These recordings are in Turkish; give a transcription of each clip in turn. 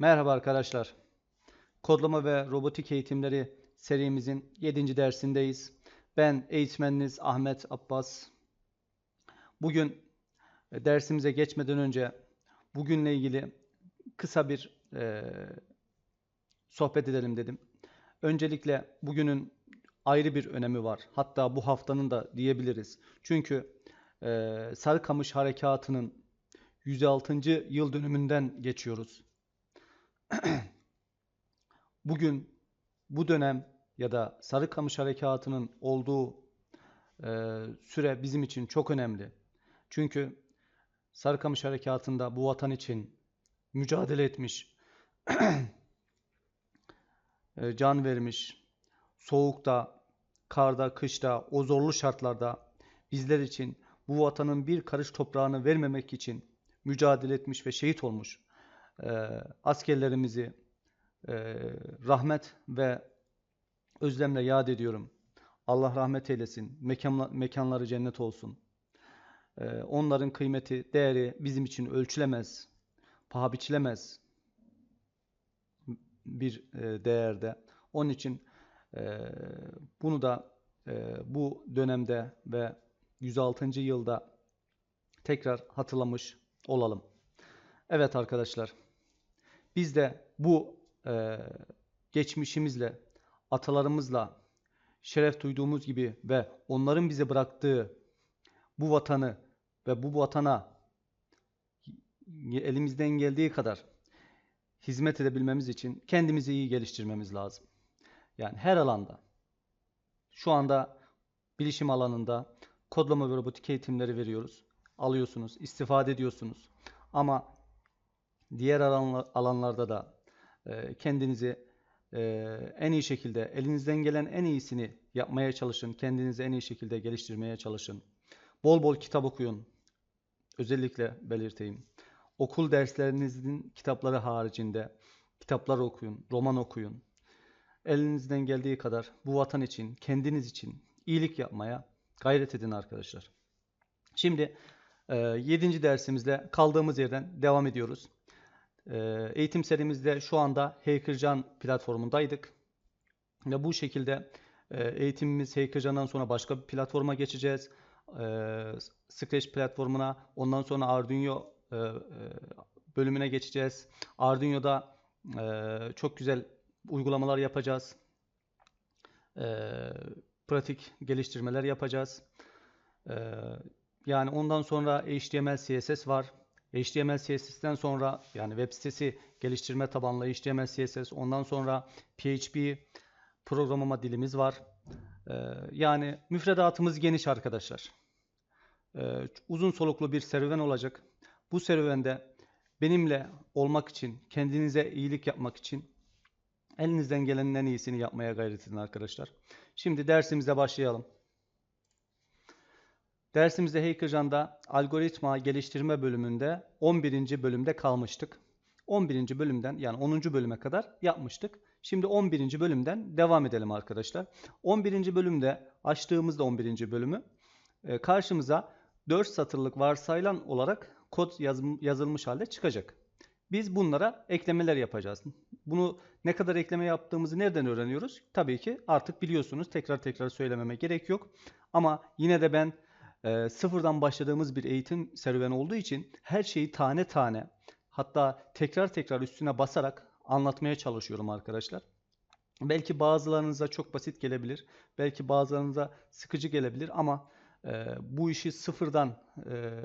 Merhaba arkadaşlar. Kodlama ve robotik eğitimleri serimizin 7. dersindeyiz. Ben eğitmeniniz Ahmet Abbas. Bugün e, dersimize geçmeden önce bugünle ilgili kısa bir e, sohbet edelim dedim. Öncelikle bugünün ayrı bir önemi var. Hatta bu haftanın da diyebiliriz. Çünkü e, Sarıkamış Harekatı'nın 106. yıl dönümünden geçiyoruz. Bugün bu dönem ya da Sarıkamış Harekatı'nın olduğu e, süre bizim için çok önemli. Çünkü Sarıkamış Harekatı'nda bu vatan için mücadele etmiş, e, can vermiş, soğukta, karda, kışta, o zorlu şartlarda bizler için bu vatanın bir karış toprağını vermemek için mücadele etmiş ve şehit olmuş e, askerlerimizi e, rahmet ve özlemle yad ediyorum. Allah rahmet eylesin. Mekanla, mekanları cennet olsun. E, onların kıymeti, değeri bizim için ölçülemez, paha biçilemez bir e, değerde. Onun için e, bunu da e, bu dönemde ve 106. yılda tekrar hatırlamış olalım. Evet arkadaşlar, biz de bu e, geçmişimizle, atalarımızla şeref duyduğumuz gibi ve onların bize bıraktığı bu vatanı ve bu vatana elimizden geldiği kadar hizmet edebilmemiz için kendimizi iyi geliştirmemiz lazım. Yani her alanda. Şu anda bilişim alanında kodlama ve robotik eğitimleri veriyoruz. Alıyorsunuz, istifade ediyorsunuz. Ama diğer alanlarda da e, kendinizi e, en iyi şekilde, elinizden gelen en iyisini yapmaya çalışın. Kendinizi en iyi şekilde geliştirmeye çalışın. Bol bol kitap okuyun. Özellikle belirteyim. Okul derslerinizin kitapları haricinde kitaplar okuyun, roman okuyun. Elinizden geldiği kadar bu vatan için, kendiniz için iyilik yapmaya gayret edin arkadaşlar. Şimdi 7. dersimizde kaldığımız yerden devam ediyoruz. Ee, eğitim serimizde şu anda Hackercan platformundaydık. Ve bu şekilde e, eğitimimiz Hackercan'dan sonra başka bir platforma geçeceğiz. Ee, Scratch platformuna, ondan sonra Arduino e, e, bölümüne geçeceğiz. Arduino'da çok güzel uygulamalar yapacağız. Pratik geliştirmeler yapacağız. Yani ondan sonra HTML, CSS var. HTML CSS'ten sonra yani web sitesi geliştirme tabanlı HTML CSS ondan sonra PHP programlama dilimiz var. Ee, yani müfredatımız geniş arkadaşlar. Ee, uzun soluklu bir serüven olacak. Bu serüvende benimle olmak için, kendinize iyilik yapmak için elinizden gelenin en iyisini yapmaya gayret edin arkadaşlar. Şimdi dersimize başlayalım. Dersimizde Hackerjan'da algoritma geliştirme bölümünde 11. bölümde kalmıştık. 11. bölümden yani 10. bölüme kadar yapmıştık. Şimdi 11. bölümden devam edelim arkadaşlar. 11. bölümde açtığımızda 11. bölümü e, karşımıza 4 satırlık varsayılan olarak kod yazılmış halde çıkacak. Biz bunlara eklemeler yapacağız. Bunu ne kadar ekleme yaptığımızı nereden öğreniyoruz? Tabii ki artık biliyorsunuz. Tekrar tekrar söylememe gerek yok. Ama yine de ben e, sıfırdan başladığımız bir eğitim serüveni olduğu için her şeyi tane tane hatta tekrar tekrar üstüne basarak anlatmaya çalışıyorum arkadaşlar. Belki bazılarınıza çok basit gelebilir. Belki bazılarınıza sıkıcı gelebilir ama e, bu işi sıfırdan e,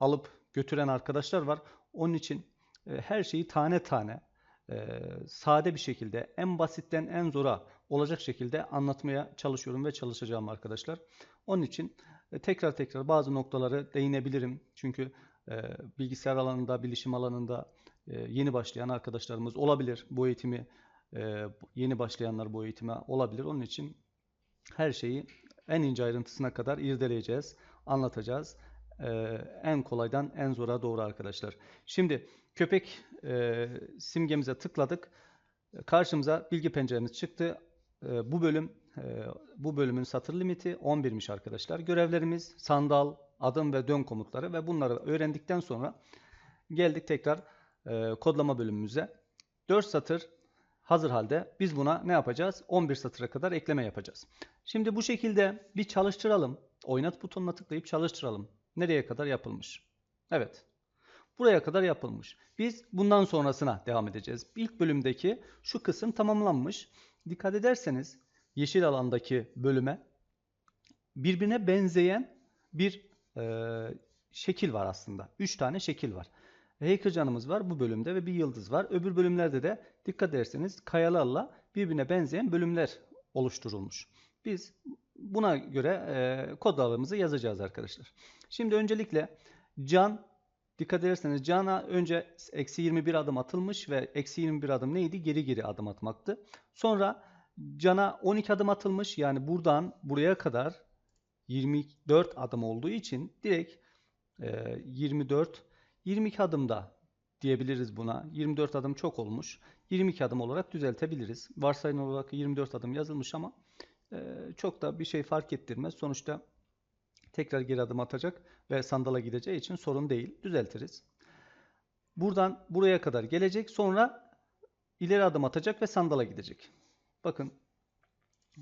alıp götüren arkadaşlar var. Onun için e, her şeyi tane tane e, sade bir şekilde en basitten en zora olacak şekilde anlatmaya çalışıyorum ve çalışacağım arkadaşlar. Onun için tekrar tekrar bazı noktaları değinebilirim. Çünkü e, bilgisayar alanında, bilişim alanında e, yeni başlayan arkadaşlarımız olabilir. Bu eğitimi e, yeni başlayanlar bu eğitime olabilir. Onun için her şeyi en ince ayrıntısına kadar irdeleyeceğiz, anlatacağız. E, en kolaydan en zora doğru arkadaşlar. Şimdi köpek e, simgemize tıkladık. Karşımıza bilgi penceremiz çıktı. E, bu bölüm bu bölümün satır limiti 11'miş arkadaşlar. Görevlerimiz sandal, adım ve dön komutları ve bunları öğrendikten sonra geldik tekrar e, kodlama bölümümüze. 4 satır hazır halde. Biz buna ne yapacağız? 11 satıra kadar ekleme yapacağız. Şimdi bu şekilde bir çalıştıralım. Oynat butonuna tıklayıp çalıştıralım. Nereye kadar yapılmış? Evet. Buraya kadar yapılmış. Biz bundan sonrasına devam edeceğiz. İlk bölümdeki şu kısım tamamlanmış. Dikkat ederseniz yeşil alandaki bölüme birbirine benzeyen bir e, şekil var aslında. 3 tane şekil var. Hacker canımız var bu bölümde ve bir yıldız var. Öbür bölümlerde de dikkat ederseniz kayalarla birbirine benzeyen bölümler oluşturulmuş. Biz buna göre e, kodlarımızı yazacağız arkadaşlar. Şimdi öncelikle can dikkat ederseniz cana önce eksi 21 adım atılmış ve eksi 21 adım neydi? Geri geri adım atmaktı. Sonra cana 12 adım atılmış yani buradan buraya kadar 24 adım olduğu için direkt e, 24 22 adımda diyebiliriz buna. 24 adım çok olmuş. 22 adım olarak düzeltebiliriz. Varsayılan olarak 24 adım yazılmış ama e, çok da bir şey fark ettirmez. Sonuçta tekrar geri adım atacak ve sandala gideceği için sorun değil. Düzeltiriz. Buradan buraya kadar gelecek. Sonra ileri adım atacak ve sandala gidecek. Bakın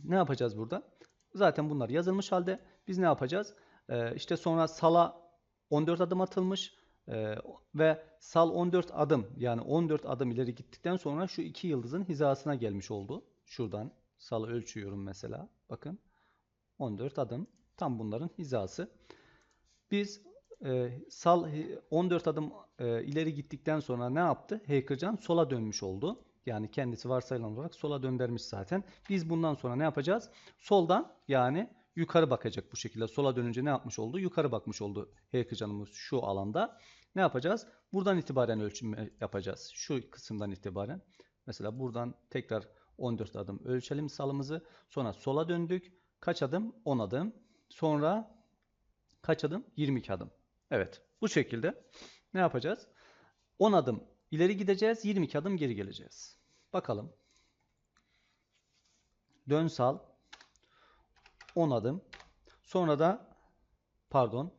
ne yapacağız burada? Zaten bunlar yazılmış halde. Biz ne yapacağız? Ee, işte sonra sala 14 adım atılmış ee, ve sal 14 adım yani 14 adım ileri gittikten sonra şu iki yıldızın hizasına gelmiş oldu. Şuradan salı ölçüyorum mesela. Bakın 14 adım tam bunların hizası. Biz e, sal 14 adım e, ileri gittikten sonra ne yaptı? Hackercan sola dönmüş oldu. Yani kendisi varsayılan olarak sola döndürmüş zaten. Biz bundan sonra ne yapacağız? Soldan yani yukarı bakacak bu şekilde. Sola dönünce ne yapmış oldu? Yukarı bakmış oldu Hackercan'ımız şu alanda. Ne yapacağız? Buradan itibaren ölçüm yapacağız. Şu kısımdan itibaren. Mesela buradan tekrar 14 adım ölçelim salımızı. Sonra sola döndük. Kaç adım? 10 adım. Sonra kaç adım? 22 adım. Evet. Bu şekilde ne yapacağız? 10 adım ileri gideceğiz. 22 adım geri geleceğiz. Bakalım. Dön sal. 10 adım. Sonra da pardon.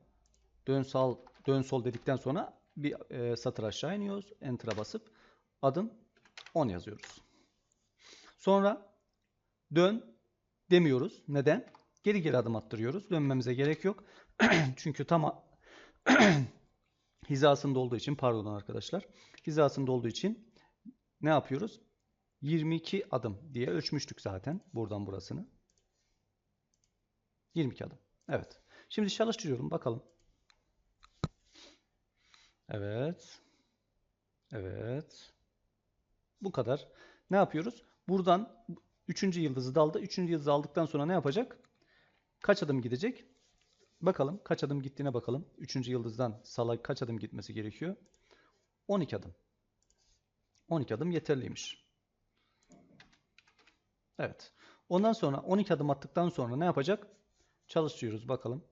Dön sal, dön sol dedikten sonra bir e, satır aşağı iniyoruz. Enter'a basıp adım 10 yazıyoruz. Sonra dön demiyoruz. Neden? Geri geri adım attırıyoruz. Dönmemize gerek yok. Çünkü tam hizasında olduğu için pardon arkadaşlar. Hizasında olduğu için ne yapıyoruz? 22 adım diye ölçmüştük zaten buradan burasını. 22 adım. Evet. Şimdi çalıştırıyorum bakalım. Evet. Evet. Bu kadar. Ne yapıyoruz? Buradan 3. yıldızı daldı. 3. yıldızı aldıktan sonra ne yapacak? Kaç adım gidecek? Bakalım kaç adım gittiğine bakalım. 3. yıldızdan sala kaç adım gitmesi gerekiyor? 12 adım. 12 adım yeterliymiş. Evet. Ondan sonra 12 adım attıktan sonra ne yapacak? Çalıştırıyoruz bakalım.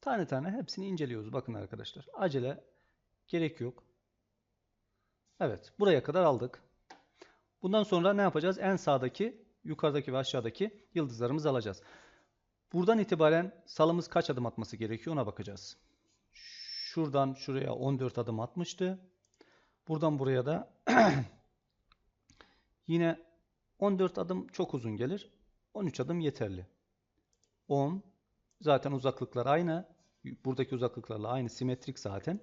Tane tane hepsini inceliyoruz. Bakın arkadaşlar. Acele gerek yok. Evet. Buraya kadar aldık. Bundan sonra ne yapacağız? En sağdaki, yukarıdaki ve aşağıdaki yıldızlarımızı alacağız. Buradan itibaren salımız kaç adım atması gerekiyor ona bakacağız. Şuradan şuraya 14 adım atmıştı. Buradan buraya da yine 14 adım çok uzun gelir. 13 adım yeterli. 10 zaten uzaklıklar aynı. Buradaki uzaklıklarla aynı simetrik zaten.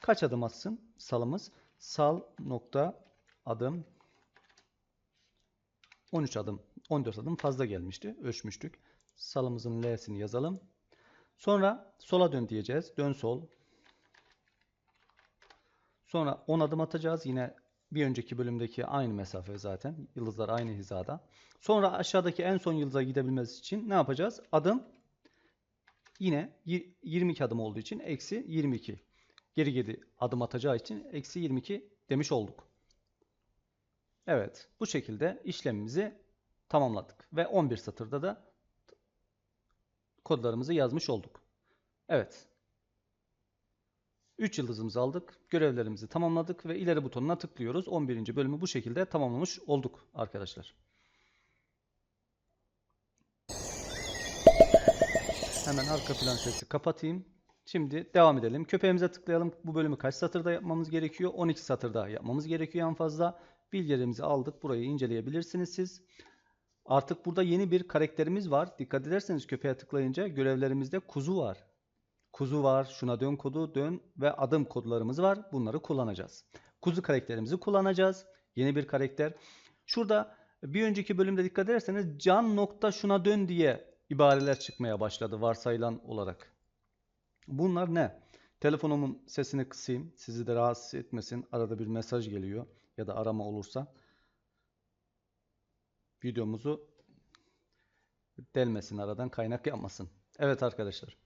Kaç adım atsın salımız? Sal nokta adım 13 adım 14 adım fazla gelmişti. Ölçmüştük. Salımızın L'sini yazalım. Sonra sola dön diyeceğiz. Dön sol. Sonra 10 adım atacağız. Yine bir önceki bölümdeki aynı mesafe zaten. Yıldızlar aynı hizada. Sonra aşağıdaki en son yıldıza gidebilmesi için ne yapacağız? Adım yine 22 adım olduğu için eksi 22. Geri geri adım atacağı için eksi 22 demiş olduk. Evet bu şekilde işlemimizi tamamladık. Ve 11 satırda da kodlarımızı yazmış olduk. Evet. 3 yıldızımızı aldık. Görevlerimizi tamamladık ve ileri butonuna tıklıyoruz. 11. bölümü bu şekilde tamamlamış olduk arkadaşlar. Hemen arka plan sesi kapatayım. Şimdi devam edelim. Köpeğimize tıklayalım. Bu bölümü kaç satırda yapmamız gerekiyor? 12 satırda yapmamız gerekiyor en fazla. Bilgilerimizi aldık. Burayı inceleyebilirsiniz siz. Artık burada yeni bir karakterimiz var. Dikkat ederseniz köpeğe tıklayınca görevlerimizde kuzu var. Kuzu var, şuna dön kodu, dön ve adım kodlarımız var. Bunları kullanacağız. Kuzu karakterimizi kullanacağız. Yeni bir karakter. Şurada bir önceki bölümde dikkat ederseniz can nokta şuna dön diye ibareler çıkmaya başladı varsayılan olarak. Bunlar ne? Telefonumun sesini kısayım. Sizi de rahatsız etmesin. Arada bir mesaj geliyor ya da arama olursa. Videomuzu delmesin aradan kaynak yapmasın. Evet arkadaşlar.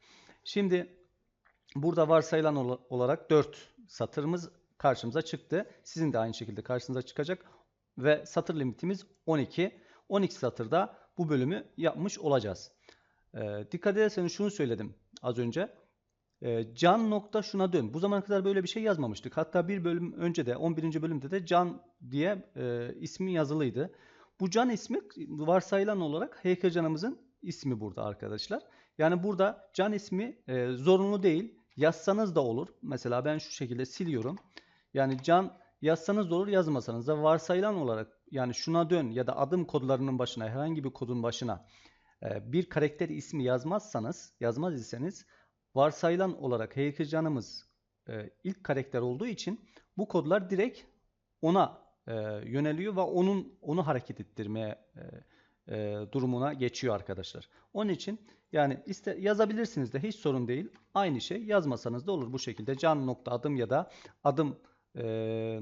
Şimdi burada varsayılan ola- olarak 4 satırımız karşımıza çıktı. Sizin de aynı şekilde karşınıza çıkacak. Ve satır limitimiz 12. 12 satırda bu bölümü yapmış olacağız. Ee, dikkat ederseniz şunu söyledim az önce. Ee, can nokta şuna dön. Bu zamana kadar böyle bir şey yazmamıştık. Hatta bir bölüm önce de 11. bölümde de can diye e, ismi yazılıydı. Bu can ismi varsayılan olarak heykelcanımızın ismi burada arkadaşlar. Yani burada can ismi e, zorunlu değil. Yazsanız da olur. Mesela ben şu şekilde siliyorum. Yani can yazsanız da olur yazmasanız da varsayılan olarak yani şuna dön ya da adım kodlarının başına herhangi bir kodun başına e, bir karakter ismi yazmazsanız yazmaz iseniz varsayılan olarak heykelcanımız e, ilk karakter olduğu için bu kodlar direkt ona e, yöneliyor ve onun onu hareket ettirmeye e, e, durumuna geçiyor arkadaşlar. Onun için yani iste, yazabilirsiniz de hiç sorun değil. Aynı şey yazmasanız da olur bu şekilde can nokta adım ya da adım e,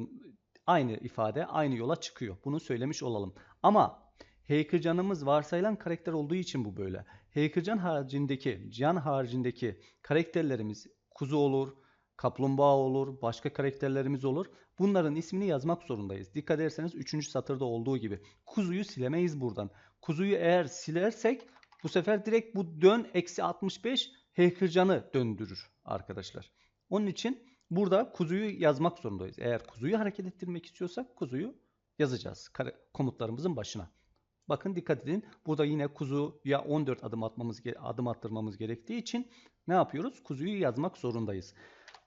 aynı ifade aynı yola çıkıyor. Bunu söylemiş olalım. Ama Heykelcanımız varsayılan karakter olduğu için bu böyle. Heykelcan haricindeki, can haricindeki karakterlerimiz kuzu olur, kaplumbağa olur, başka karakterlerimiz olur. Bunların ismini yazmak zorundayız. Dikkat ederseniz 3. satırda olduğu gibi. Kuzuyu silemeyiz buradan. Kuzuyu eğer silersek bu sefer direkt bu dön eksi 65 heykelcanı döndürür arkadaşlar. Onun için burada kuzuyu yazmak zorundayız. Eğer kuzuyu hareket ettirmek istiyorsak kuzuyu yazacağız komutlarımızın başına. Bakın dikkat edin. Burada yine kuzuya 14 adım atmamız adım attırmamız gerektiği için ne yapıyoruz? Kuzuyu yazmak zorundayız.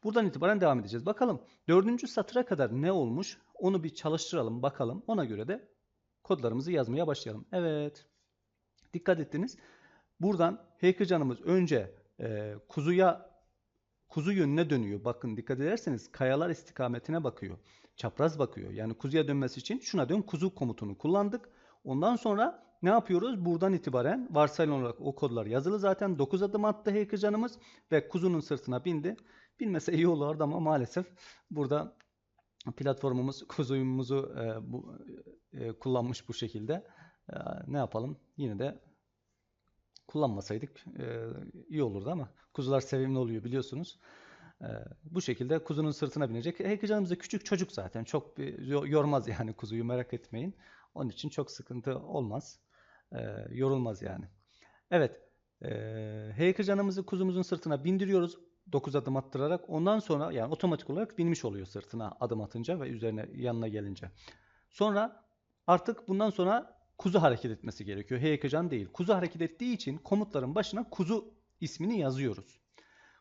Buradan itibaren devam edeceğiz. Bakalım dördüncü satıra kadar ne olmuş? Onu bir çalıştıralım bakalım. Ona göre de kodlarımızı yazmaya başlayalım. Evet. Dikkat ettiniz. Buradan heykelcanımız önce e, kuzuya kuzu yönüne dönüyor. Bakın dikkat ederseniz kayalar istikametine bakıyor. Çapraz bakıyor. Yani kuzuya dönmesi için şuna dön kuzu komutunu kullandık. Ondan sonra ne yapıyoruz? Buradan itibaren varsayılan olarak o kodlar yazılı zaten. 9 adım attı heykelcanımız ve kuzunun sırtına bindi. Binmese iyi olurdu ama maalesef burada platformumuz kuzuyumuzu e, bu, e, kullanmış bu şekilde. E, ne yapalım? Yine de kullanmasaydık e, iyi olurdu ama kuzular sevimli oluyor biliyorsunuz. E, bu şekilde kuzunun sırtına binecek. Heykelcanımız da küçük çocuk zaten. Çok yormaz yani kuzuyu merak etmeyin. Onun için çok sıkıntı olmaz. E, yorulmaz yani. Evet. E, heykelcanımızı kuzumuzun sırtına bindiriyoruz. 9 adım attırarak. Ondan sonra yani otomatik olarak binmiş oluyor sırtına adım atınca ve üzerine yanına gelince. Sonra artık bundan sonra kuzu hareket etmesi gerekiyor. Heykelcan değil. Kuzu hareket ettiği için komutların başına kuzu ismini yazıyoruz.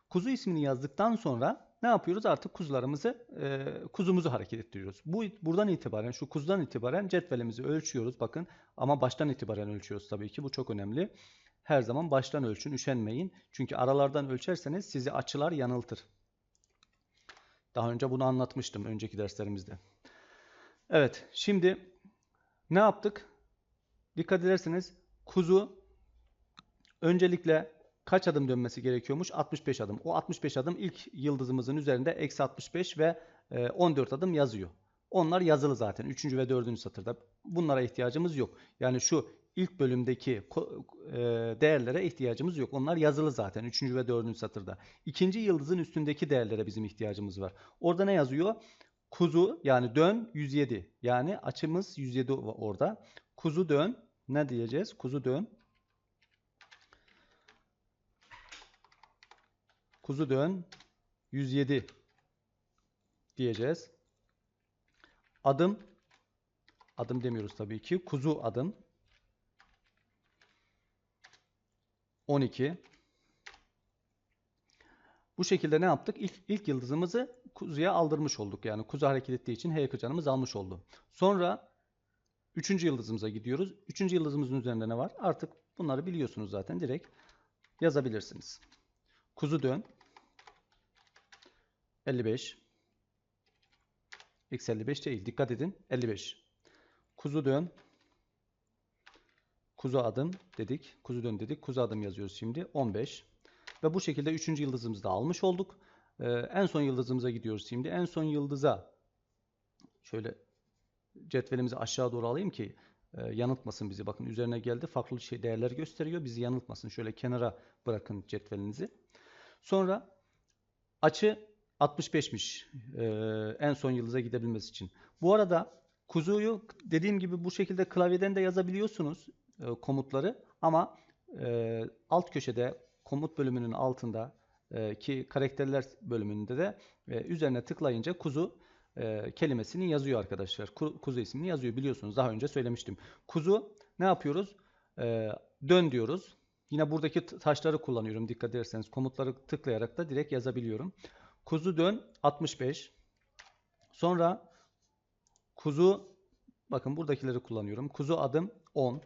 Kuzu ismini yazdıktan sonra ne yapıyoruz? Artık kuzularımızı, e, kuzumuzu hareket ettiriyoruz. Bu buradan itibaren, şu kuzudan itibaren cetvelimizi ölçüyoruz. Bakın ama baştan itibaren ölçüyoruz tabii ki. Bu çok önemli. Her zaman baştan ölçün, üşenmeyin. Çünkü aralardan ölçerseniz sizi açılar yanıltır. Daha önce bunu anlatmıştım önceki derslerimizde. Evet, şimdi ne yaptık? Dikkat ederseniz kuzu öncelikle kaç adım dönmesi gerekiyormuş? 65 adım. O 65 adım ilk yıldızımızın üzerinde eksi 65 ve e, 14 adım yazıyor. Onlar yazılı zaten 3. ve 4. satırda. Bunlara ihtiyacımız yok. Yani şu ilk bölümdeki e, değerlere ihtiyacımız yok. Onlar yazılı zaten 3. ve 4. satırda. İkinci yıldızın üstündeki değerlere bizim ihtiyacımız var. Orada ne yazıyor? Kuzu yani dön 107. Yani açımız 107 o- orada. Kuzu dön ne diyeceğiz? Kuzu dön. Kuzu dön 107 diyeceğiz. Adım adım demiyoruz tabii ki. Kuzu adım 12 Bu şekilde ne yaptık? İlk, ilk yıldızımızı kuzuya aldırmış olduk. Yani kuzu hareket ettiği için H almış oldu. Sonra üçüncü yıldızımıza gidiyoruz. Üçüncü yıldızımızın üzerinde ne var? Artık bunları biliyorsunuz zaten. Direkt yazabilirsiniz. Kuzu dön. 55. X 55 değil. Dikkat edin. 55. Kuzu dön. Kuzu adım dedik. Kuzu dön dedik. Kuzu adım yazıyoruz şimdi. 15. Ve bu şekilde 3. yıldızımızı da almış olduk. Ee, en son yıldızımıza gidiyoruz şimdi. En son yıldıza şöyle cetvelimizi aşağı doğru alayım ki e, yanıltmasın bizi. Bakın üzerine geldi. Farklı şey değerler gösteriyor. Bizi yanıltmasın. Şöyle kenara bırakın cetvelinizi. Sonra açı 65'miş. Ee, en son yıldıza gidebilmesi için. Bu arada kuzuyu dediğim gibi bu şekilde klavyeden de yazabiliyorsunuz e, komutları ama e, alt köşede komut bölümünün altında e, ki karakterler bölümünde de e, üzerine tıklayınca kuzu e, kelimesini yazıyor arkadaşlar. Ku- kuzu ismini yazıyor biliyorsunuz. Daha önce söylemiştim. Kuzu ne yapıyoruz? E, dön diyoruz. Yine buradaki taşları kullanıyorum dikkat ederseniz. Komutları tıklayarak da direkt yazabiliyorum. Kuzu dön 65. Sonra kuzu bakın buradakileri kullanıyorum. Kuzu adım 10.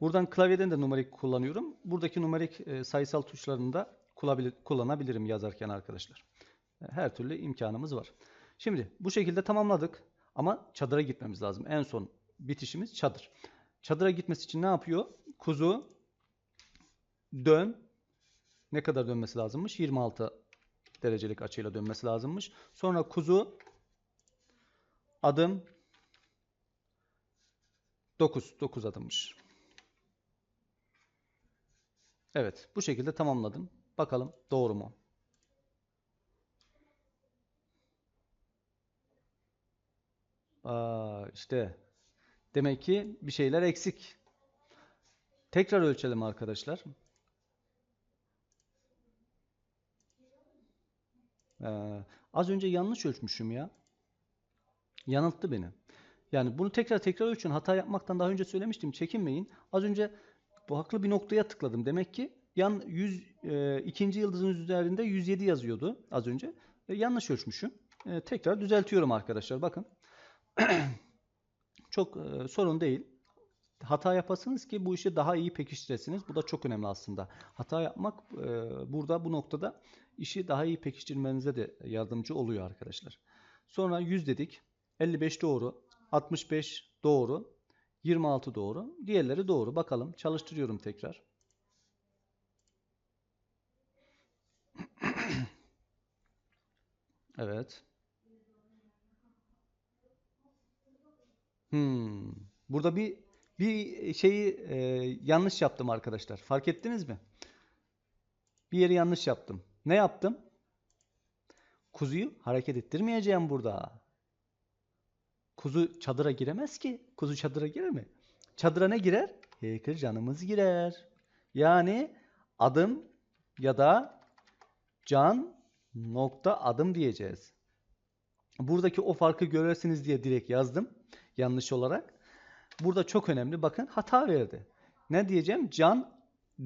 Buradan klavyeden de numarik kullanıyorum. Buradaki numarik e, sayısal tuşlarını da kullanabil- kullanabilirim yazarken arkadaşlar. E, Her türlü imkanımız var. Şimdi bu şekilde tamamladık. Ama çadıra gitmemiz lazım. En son bitişimiz çadır. Çadıra gitmesi için ne yapıyor? Kuzu dön. Ne kadar dönmesi lazımmış? 26 derecelik açıyla dönmesi lazımmış. Sonra kuzu adım 9. 9 adımmış. Evet, bu şekilde tamamladım. Bakalım doğru mu? Aa, işte demek ki bir şeyler eksik. Tekrar ölçelim arkadaşlar. Ee, az önce yanlış ölçmüşüm ya. Yanılttı beni. Yani bunu tekrar tekrar ölçün. Hata yapmaktan daha önce söylemiştim. Çekinmeyin. Az önce bu haklı bir noktaya tıkladım. Demek ki yan 100 e, ikinci yıldızın üzerinde 107 yazıyordu az önce. E, yanlış ölçmüşüm. E, tekrar düzeltiyorum arkadaşlar. Bakın. Çok e, sorun değil. Hata yapasınız ki bu işi daha iyi pekiştiresiniz. Bu da çok önemli aslında. Hata yapmak e, burada bu noktada işi daha iyi pekiştirmenize de yardımcı oluyor arkadaşlar. Sonra 100 dedik. 55 doğru. 65 doğru. 26 doğru. Diğerleri doğru. Bakalım. Çalıştırıyorum tekrar. Evet. Hmm. Burada bir bir şeyi e, yanlış yaptım arkadaşlar. Fark ettiniz mi? Bir yeri yanlış yaptım. Ne yaptım? Kuzuyu hareket ettirmeyeceğim burada. Kuzu çadıra giremez ki. Kuzu çadıra girer mi? Çadıra ne girer? Hacker canımız girer. Yani adım ya da can nokta adım diyeceğiz. Buradaki o farkı görersiniz diye direkt yazdım. Yanlış olarak. Burada çok önemli. Bakın hata verdi. Ne diyeceğim? Can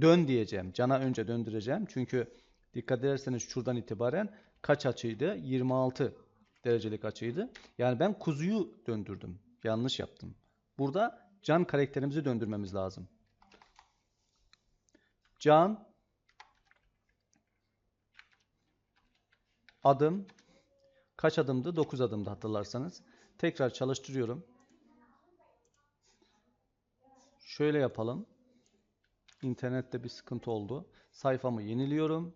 dön diyeceğim. Cana önce döndüreceğim. Çünkü dikkat ederseniz şuradan itibaren kaç açıydı? 26 derecelik açıydı. Yani ben kuzuyu döndürdüm. Yanlış yaptım. Burada can karakterimizi döndürmemiz lazım. Can adım kaç adımdı? 9 adımdı hatırlarsanız. Tekrar çalıştırıyorum. Şöyle yapalım. İnternette bir sıkıntı oldu. Sayfamı yeniliyorum.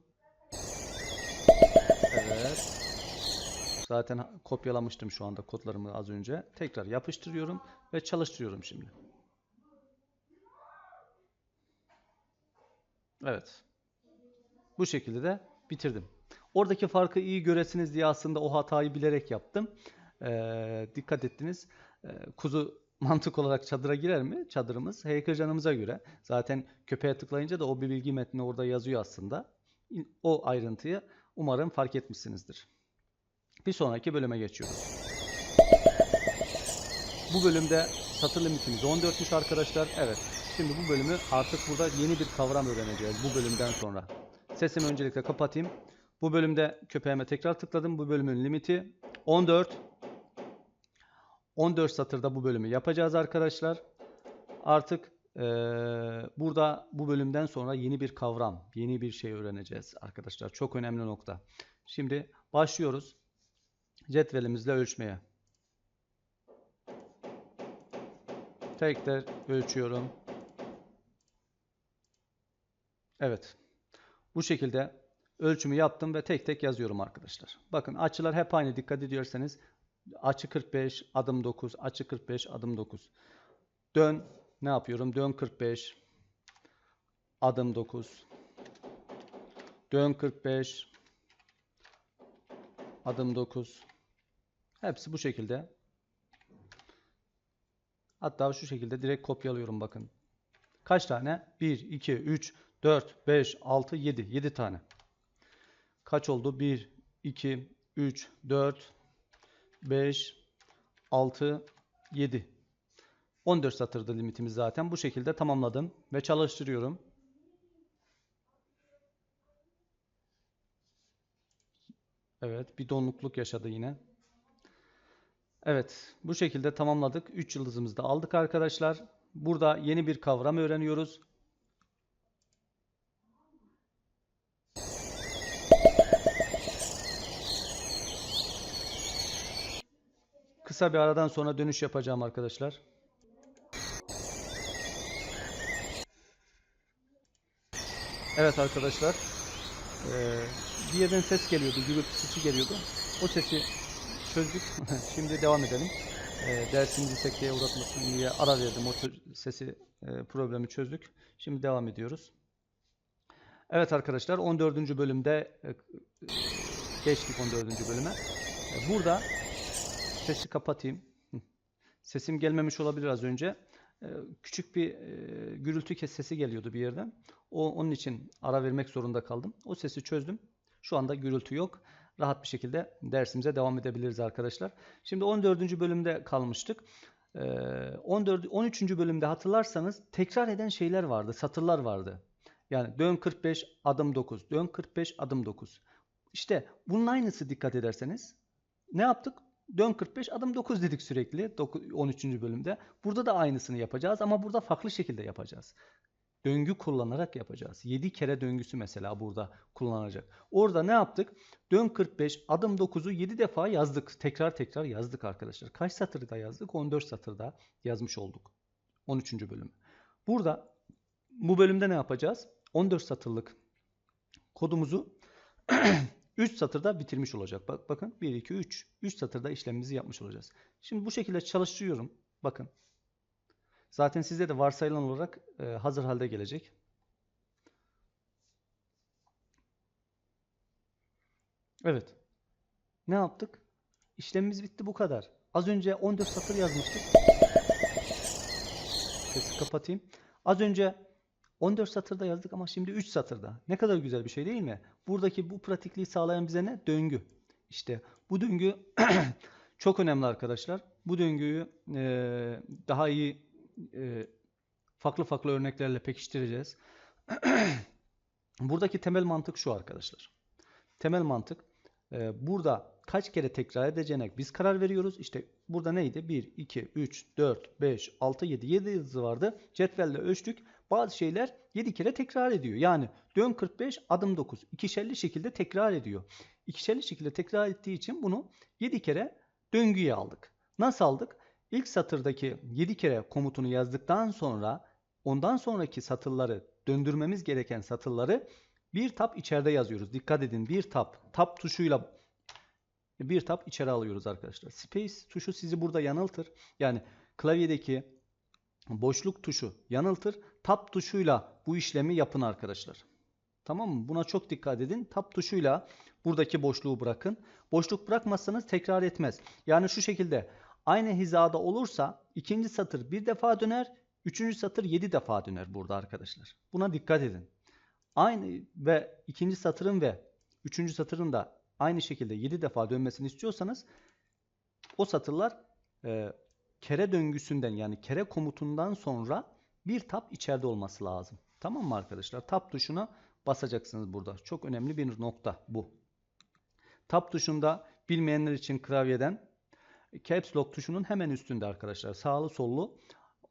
Evet. Zaten kopyalamıştım şu anda kodlarımı az önce. Tekrar yapıştırıyorum ve çalıştırıyorum şimdi. Evet. Bu şekilde de bitirdim. Oradaki farkı iyi göresiniz diye aslında o hatayı bilerek yaptım. Ee, dikkat ettiniz. Ee, kuzu mantık olarak çadıra girer mi? Çadırımız hacker göre. Zaten köpeğe tıklayınca da o bir bilgi metni orada yazıyor aslında. O ayrıntıyı umarım fark etmişsinizdir. Bir sonraki bölüme geçiyoruz. Bu bölümde satır limitimiz 14'müş arkadaşlar. Evet. Şimdi bu bölümü artık burada yeni bir kavram öğreneceğiz bu bölümden sonra. Sesimi öncelikle kapatayım. Bu bölümde köpeğime tekrar tıkladım. Bu bölümün limiti 14. 14 satırda bu bölümü yapacağız arkadaşlar. Artık eee, burada bu bölümden sonra yeni bir kavram, yeni bir şey öğreneceğiz arkadaşlar. Çok önemli nokta. Şimdi başlıyoruz cetvelimizle ölçmeye. Tekrar ölçüyorum. Evet. Bu şekilde ölçümü yaptım ve tek tek yazıyorum arkadaşlar. Bakın açılar hep aynı dikkat ediyorsanız açı 45 adım 9 açı 45 adım 9. Dön ne yapıyorum? Dön 45 adım 9. Dön 45 adım 9. Hepsi bu şekilde. Hatta şu şekilde direkt kopyalıyorum bakın. Kaç tane? 1, 2, 3, 4, 5, 6, 7. 7 tane. Kaç oldu? 1, 2, 3, 4, 5, 6, 7. 14 satırdı limitimiz zaten. Bu şekilde tamamladım ve çalıştırıyorum. Evet, bir donukluk yaşadı yine. Evet, bu şekilde tamamladık. 3 yıldızımızı da aldık arkadaşlar. Burada yeni bir kavram öğreniyoruz. Kısa bir aradan sonra dönüş yapacağım arkadaşlar. Evet arkadaşlar. Ee, bir yerden ses geliyordu, gürültü sesi geliyordu. O sesi çözdük. Şimdi devam edelim. Ee, dersimizi sekteye uğratmasın diye ara verdim. O tür sesi e, problemi çözdük. Şimdi devam ediyoruz. Evet arkadaşlar 14. bölümde e, geçtik 14. bölüme. E, Burada sesi kapatayım. Sesim gelmemiş olabilir az önce. E, Küçük bir e, gürültü kes sesi geliyordu bir yerden. O onun için ara vermek zorunda kaldım. O sesi çözdüm. Şu anda gürültü yok. Rahat bir şekilde dersimize devam edebiliriz arkadaşlar. Şimdi 14. bölümde kalmıştık. Ee, 14 13. bölümde hatırlarsanız tekrar eden şeyler vardı, satırlar vardı. Yani dön 45 adım 9, dön 45 adım 9. İşte bunun aynısı dikkat ederseniz ne yaptık? Dön 45 adım 9 dedik sürekli 9 13. bölümde. Burada da aynısını yapacağız ama burada farklı şekilde yapacağız. Döngü kullanarak yapacağız. 7 kere döngüsü mesela burada kullanacak. Orada ne yaptık? Dön 45 adım 9'u 7 defa yazdık. Tekrar tekrar yazdık arkadaşlar. Kaç satırda yazdık? 14 satırda yazmış olduk. 13. bölüm. Burada bu bölümde ne yapacağız? 14 satırlık kodumuzu 3 satırda bitirmiş olacak. Bak, bakın 1, 2, 3. 3 satırda işlemimizi yapmış olacağız. Şimdi bu şekilde çalıştırıyorum. Bakın. Zaten sizde de varsayılan olarak e, hazır halde gelecek. Evet. Ne yaptık? İşlemimiz bitti bu kadar. Az önce 14 satır yazmıştık. Sesi kapatayım. Az önce 14 satırda yazdık ama şimdi 3 satırda. Ne kadar güzel bir şey değil mi? Buradaki bu pratikliği sağlayan bize ne? Döngü. İşte bu döngü çok önemli arkadaşlar. Bu döngüyü e, daha iyi e, farklı farklı örneklerle pekiştireceğiz. Buradaki temel mantık şu arkadaşlar. Temel mantık e, burada kaç kere tekrar edeceğine biz karar veriyoruz. İşte burada neydi? 1, 2, 3, 4, 5, 6, 7. 7 yıldızı vardı. Cetvelle ölçtük. Bazı şeyler 7 kere tekrar ediyor. Yani dön 45 adım 9. İkişerli şekilde tekrar ediyor. İkişerli şekilde tekrar ettiği için bunu 7 kere döngüye aldık. Nasıl aldık? İlk satırdaki 7 kere komutunu yazdıktan sonra ondan sonraki satırları döndürmemiz gereken satırları bir tab içeride yazıyoruz. Dikkat edin bir tab. Tab tuşuyla bir tab içeri alıyoruz arkadaşlar. Space tuşu sizi burada yanıltır. Yani klavyedeki boşluk tuşu yanıltır. Tab tuşuyla bu işlemi yapın arkadaşlar. Tamam mı? Buna çok dikkat edin. Tab tuşuyla buradaki boşluğu bırakın. Boşluk bırakmazsanız tekrar etmez. Yani şu şekilde aynı hizada olursa ikinci satır bir defa döner, üçüncü satır yedi defa döner burada arkadaşlar. Buna dikkat edin. Aynı ve ikinci satırın ve üçüncü satırın da aynı şekilde yedi defa dönmesini istiyorsanız o satırlar e, kere döngüsünden yani kere komutundan sonra bir tab içeride olması lazım. Tamam mı arkadaşlar? Tab tuşuna basacaksınız burada. Çok önemli bir nokta bu. Tab tuşunda bilmeyenler için klavyeden Caps Lock tuşunun hemen üstünde arkadaşlar. Sağlı sollu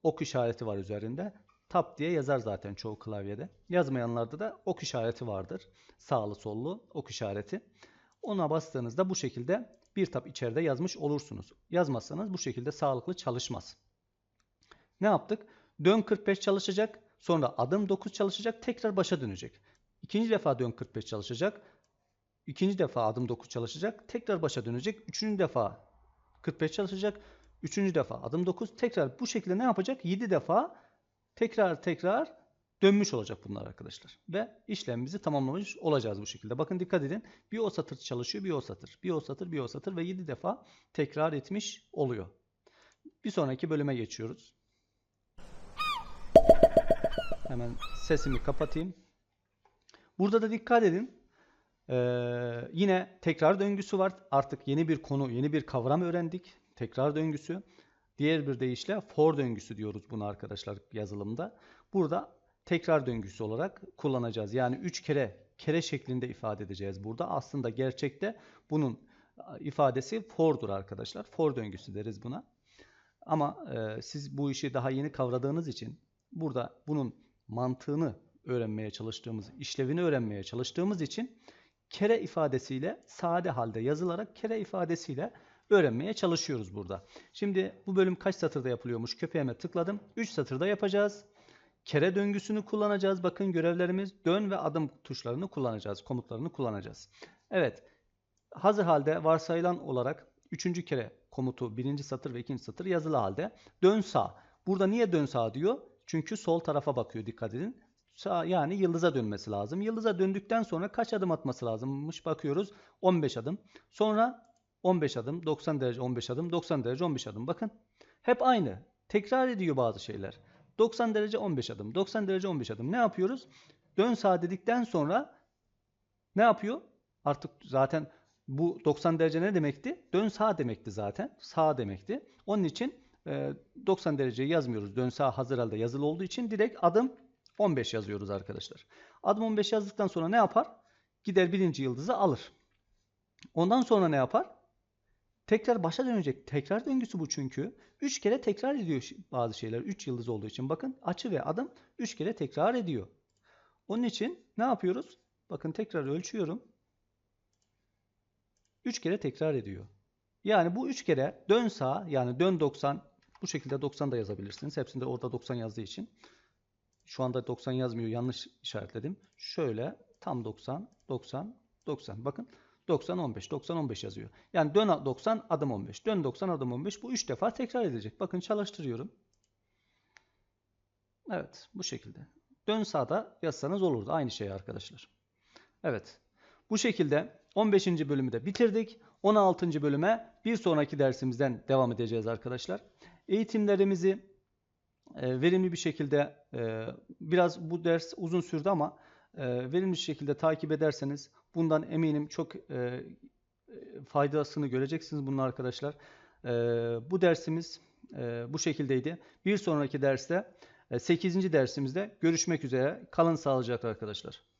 ok işareti var üzerinde. Tab diye yazar zaten çoğu klavyede. Yazmayanlarda da ok işareti vardır. Sağlı sollu ok işareti. Ona bastığınızda bu şekilde bir tab içeride yazmış olursunuz. Yazmazsanız bu şekilde sağlıklı çalışmaz. Ne yaptık? Dön 45 çalışacak. Sonra adım 9 çalışacak. Tekrar başa dönecek. İkinci defa dön 45 çalışacak. İkinci defa adım 9 çalışacak. Tekrar başa dönecek. Üçüncü defa 45 çalışacak. Üçüncü defa adım 9. Tekrar bu şekilde ne yapacak? 7 defa tekrar tekrar dönmüş olacak bunlar arkadaşlar. Ve işlemimizi tamamlamış olacağız bu şekilde. Bakın dikkat edin. Bir o satır çalışıyor, bir o satır. Bir o satır, bir o satır ve 7 defa tekrar etmiş oluyor. Bir sonraki bölüme geçiyoruz. Hemen sesimi kapatayım. Burada da dikkat edin. Ee, yine tekrar döngüsü var. Artık yeni bir konu, yeni bir kavram öğrendik. Tekrar döngüsü. Diğer bir deyişle for döngüsü diyoruz bunu arkadaşlar yazılımda. Burada tekrar döngüsü olarak kullanacağız. Yani 3 kere kere şeklinde ifade edeceğiz burada. Aslında gerçekte bunun ifadesi for'dur arkadaşlar. For döngüsü deriz buna. Ama e, siz bu işi daha yeni kavradığınız için burada bunun mantığını öğrenmeye çalıştığımız, işlevini öğrenmeye çalıştığımız için kere ifadesiyle sade halde yazılarak kere ifadesiyle öğrenmeye çalışıyoruz burada. Şimdi bu bölüm kaç satırda yapılıyormuş? Köpeğime tıkladım. 3 satırda yapacağız. Kere döngüsünü kullanacağız. Bakın görevlerimiz dön ve adım tuşlarını kullanacağız. Komutlarını kullanacağız. Evet. Hazır halde varsayılan olarak 3. kere komutu birinci satır ve ikinci satır yazılı halde. Dön sağ. Burada niye dön sağ diyor? Çünkü sol tarafa bakıyor dikkat edin. Sağ, yani yıldıza dönmesi lazım. Yıldıza döndükten sonra kaç adım atması lazımmış bakıyoruz. 15 adım. Sonra 15 adım, 90 derece 15 adım, 90 derece 15 adım. Bakın hep aynı. Tekrar ediyor bazı şeyler. 90 derece 15 adım, 90 derece 15 adım. Ne yapıyoruz? Dön sağ dedikten sonra ne yapıyor? Artık zaten bu 90 derece ne demekti? Dön sağ demekti zaten. Sağ demekti. Onun için e, 90 dereceyi yazmıyoruz. Dön sağ hazır halde yazılı olduğu için direkt adım 15 yazıyoruz arkadaşlar. Adım 15 yazdıktan sonra ne yapar? Gider birinci yıldızı alır. Ondan sonra ne yapar? Tekrar başa dönecek. Tekrar döngüsü bu çünkü. 3 kere tekrar ediyor bazı şeyler. 3 yıldız olduğu için. Bakın açı ve adım 3 kere tekrar ediyor. Onun için ne yapıyoruz? Bakın tekrar ölçüyorum. 3 kere tekrar ediyor. Yani bu 3 kere dön sağ yani dön 90 bu şekilde 90 da yazabilirsiniz. Hepsinde orada 90 yazdığı için. Şu anda 90 yazmıyor. Yanlış işaretledim. Şöyle tam 90, 90, 90. Bakın 90, 15, 90, 15 yazıyor. Yani dön 90, adım 15. Dön 90, adım 15. Bu 3 defa tekrar edecek. Bakın çalıştırıyorum. Evet bu şekilde. Dön sağda yazsanız olurdu. Aynı şey arkadaşlar. Evet. Bu şekilde 15. bölümü de bitirdik. 16. bölüme bir sonraki dersimizden devam edeceğiz arkadaşlar. Eğitimlerimizi e, verimli bir şekilde e, biraz bu ders uzun sürdü ama e, verimli bir şekilde takip ederseniz bundan eminim çok e, faydasını göreceksiniz bunun arkadaşlar. Bu dersimiz bu şekildeydi. Bir sonraki derste 8. dersimizde görüşmek üzere. Kalın sağlıcakla arkadaşlar.